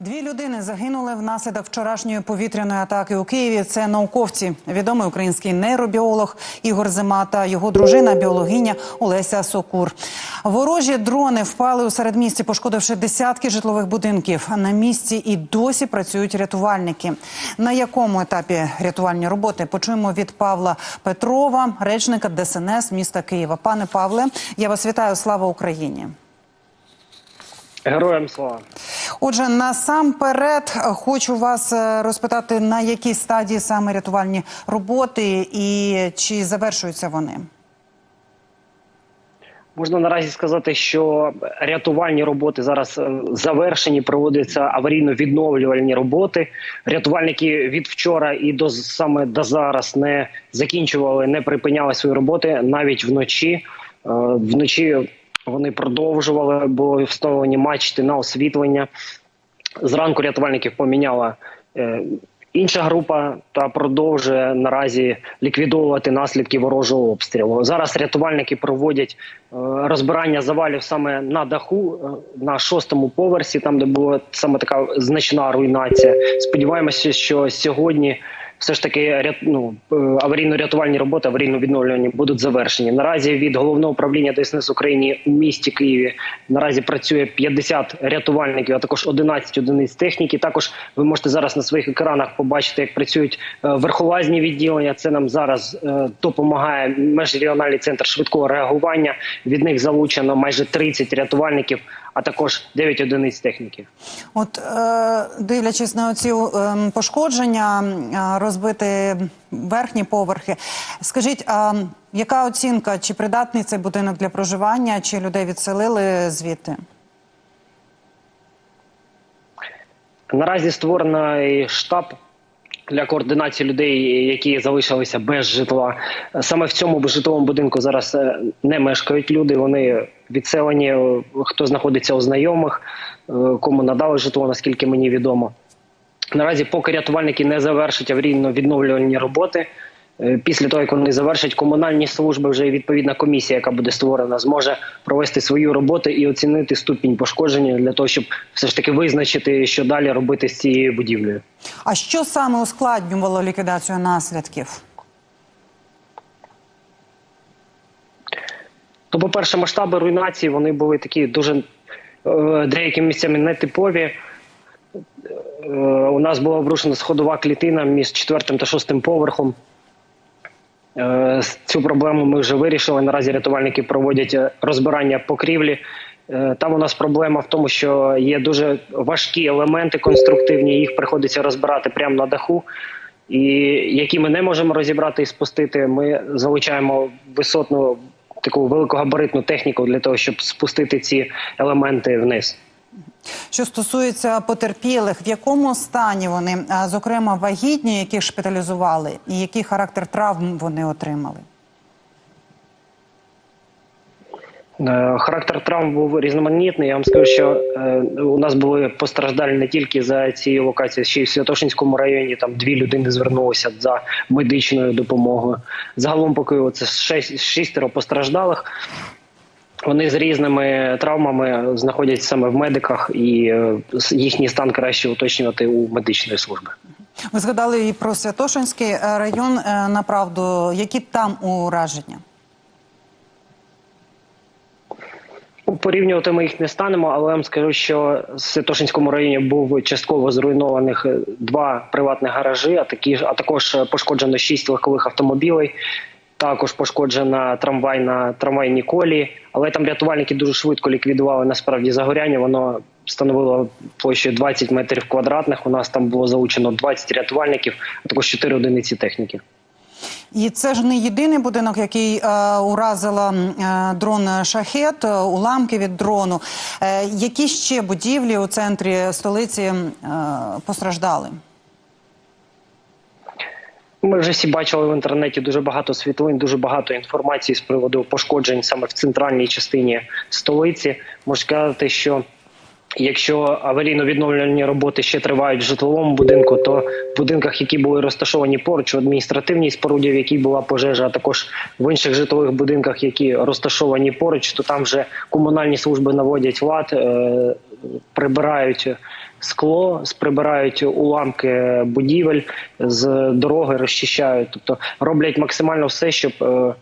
Дві людини загинули внаслідок вчорашньої повітряної атаки у Києві. Це науковці, відомий український нейробіолог Ігор Зима та його дружина, біологиня Олеся Сокур. Ворожі дрони впали у середмісті, пошкодивши десятки житлових будинків. На місці і досі працюють рятувальники. На якому етапі рятувальні роботи почуємо від Павла Петрова, речника ДСНС міста Києва. Пане Павле, я вас вітаю. Слава Україні. Героям слава. Отже, насамперед е, хочу вас е, розпитати, на якій стадії саме рятувальні роботи і чи завершуються вони? Можна наразі сказати, що рятувальні роботи зараз е, завершені, проводяться аварійно-відновлювальні роботи. Рятувальники від вчора і до саме до зараз не закінчували, не припиняли свої роботи навіть вночі. Вночі вони продовжували, були встановлені мачти на освітлення. Зранку рятувальників поміняла е, інша група та продовжує наразі ліквідовувати наслідки ворожого обстрілу. Зараз рятувальники проводять е, розбирання завалів саме на даху е, на шостому поверсі, там де була саме така значна руйнація. Сподіваємося, що сьогодні. Все ж таки ну, е, аварійно-рятувальні роботи, аварійно-відновлювальні будуть завершені. Наразі від головного управління ДСНС України у місті Києві наразі працює 50 рятувальників, а також 11 одиниць техніки. Також ви можете зараз на своїх екранах побачити, як працюють е, верхолазні відділення. Це нам зараз е, допомагає межрегіональний центр швидкого реагування. Від них залучено майже 30 рятувальників, а також 9 одиниць техніки. От дивлячись на оці е, пошкодження, розбити верхні поверхи, скажіть, яка оцінка? Чи придатний цей будинок для проживання, чи людей відселили звідти? Наразі створено і штаб для координації людей, які залишилися без житла. Саме в цьому житловому будинку зараз е, не мешкають люди. Вони відселені, хто знаходиться у знайомих, е, кому надали житло, наскільки мені відомо. Наразі, поки рятувальники не завершать аварійно відновлювальні роботи. е, Після того, як вони завершать комунальні служби, вже відповідна комісія, яка буде створена, зможе провести свою роботу і оцінити ступінь пошкодження для того, щоб все ж таки визначити, що далі робити з цією будівлею. А що саме ускладнювало ліквідацію наслідків? То, по-перше, масштаби руйнації вони були такі дуже е, деякими місцями нетипові. Е, У нас була обрушена сходова клітина між четвертим та шостим поверхом. Е, Цю проблему ми вже вирішили. Наразі рятувальники проводять е, розбирання покрівлі. Там у нас проблема в тому, що є дуже важкі елементи конструктивні, їх приходиться розбирати прямо на даху. І які ми не можемо розібрати і спустити, ми залучаємо висотну таку великогабаритну техніку для того, щоб спустити ці елементи вниз. Що стосується потерпілих, в якому стані вони, зокрема вагітні, яких шпиталізували, і який характер травм вони отримали? Е, Характер травм був різноманітний. Я вам скажу, що е, у нас були постраждалі не тільки за цією локацією, ще й в Святошинському районі. Там дві людини звернулися за медичною допомогою. Загалом по Києву це шесть, шістеро постраждалих. Вони з різними травмами знаходяться саме в медиках, і е, їхній стан краще уточнювати у медичної служби. Ви згадали і про Святошинський е, район. е, Направду, які там ураження? Ну, Порівнювати ми їх не станемо, але я вам скажу, що в Святошинському районі був частково зруйнованих два приватних гаражі, а такі ж- а також пошкоджено шість легкових автомобілей. Також пошкоджена трамвайна трамвайні колії, але там рятувальники дуже швидко ліквідували насправді загоряння. Воно становило площею 20 метрів квадратних. У нас там було залучено 20 рятувальників, а також 4 одиниці техніки. І це ж не єдиний будинок, який е, уразила е, дрон шахет, е, уламки від дрону. Е, які ще будівлі у центрі столиці е, постраждали? Ми вже всі бачили в інтернеті дуже багато світлин, дуже багато інформації з приводу пошкоджень саме в центральній частині столиці. Можу сказати, що якщо аварійно-відновлювальні роботи ще тривають в житловому будинку, то в будинках, які були розташовані поруч, в адміністративній споруді, в якій була пожежа, а також в інших житлових будинках, які розташовані поруч, то там вже комунальні служби наводять лад, е, прибирають скло, прибирають уламки будівель з дороги, розчищають. Тобто роблять максимально все, щоб е,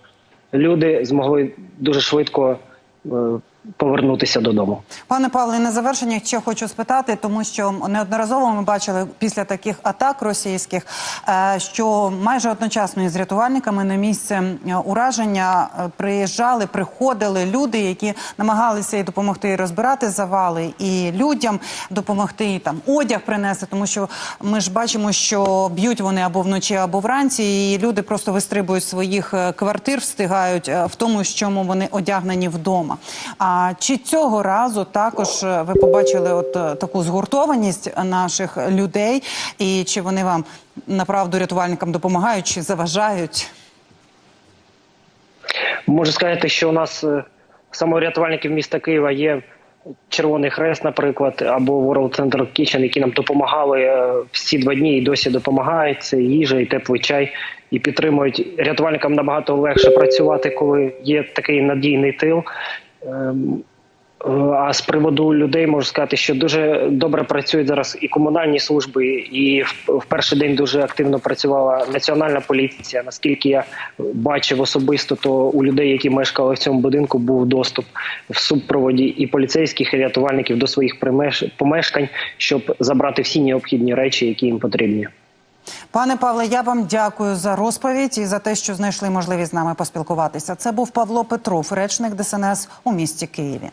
люди змогли дуже швидко е, повернутися додому. Пане Павле, на завершення ще хочу спитати, тому що неодноразово ми бачили після таких атак російських, е, що майже одночасно із рятувальниками на місце е, ураження е, приїжджали, приходили люди, які намагалися і допомогти розбирати завали, і людям допомогти і там одяг принести, тому що ми ж бачимо, що б'ють вони або вночі, або вранці, і люди просто вистрибують своїх квартир, встигають в тому, чому вони одягнені вдома. А чи цього разу також е, ви побачили от е, таку згуртованість наших людей, і чи вони вам направду рятувальникам допомагають, чи заважають? Можу сказати, що у нас е, саме рятувальників міста Києва є Червоний Хрест, наприклад, або World Center Kitchen, які нам допомагали всі два дні і досі допомагають. Це їжа і теплий чай, і підтримують рятувальникам набагато легше працювати, коли є такий надійний тил. Ем, А з приводу людей можу сказати, що дуже добре працюють зараз і комунальні служби, і в, перший день дуже активно працювала національна поліція. Наскільки я бачив особисто, то у людей, які мешкали в цьому будинку, був доступ в супроводі і поліцейських, і рятувальників до своїх помешкань, щоб забрати всі необхідні речі, які їм потрібні. Пане Павле, я вам дякую за розповідь і за те, що знайшли можливість з нами поспілкуватися. Це був Павло Петров, речник ДСНС у місті Києві.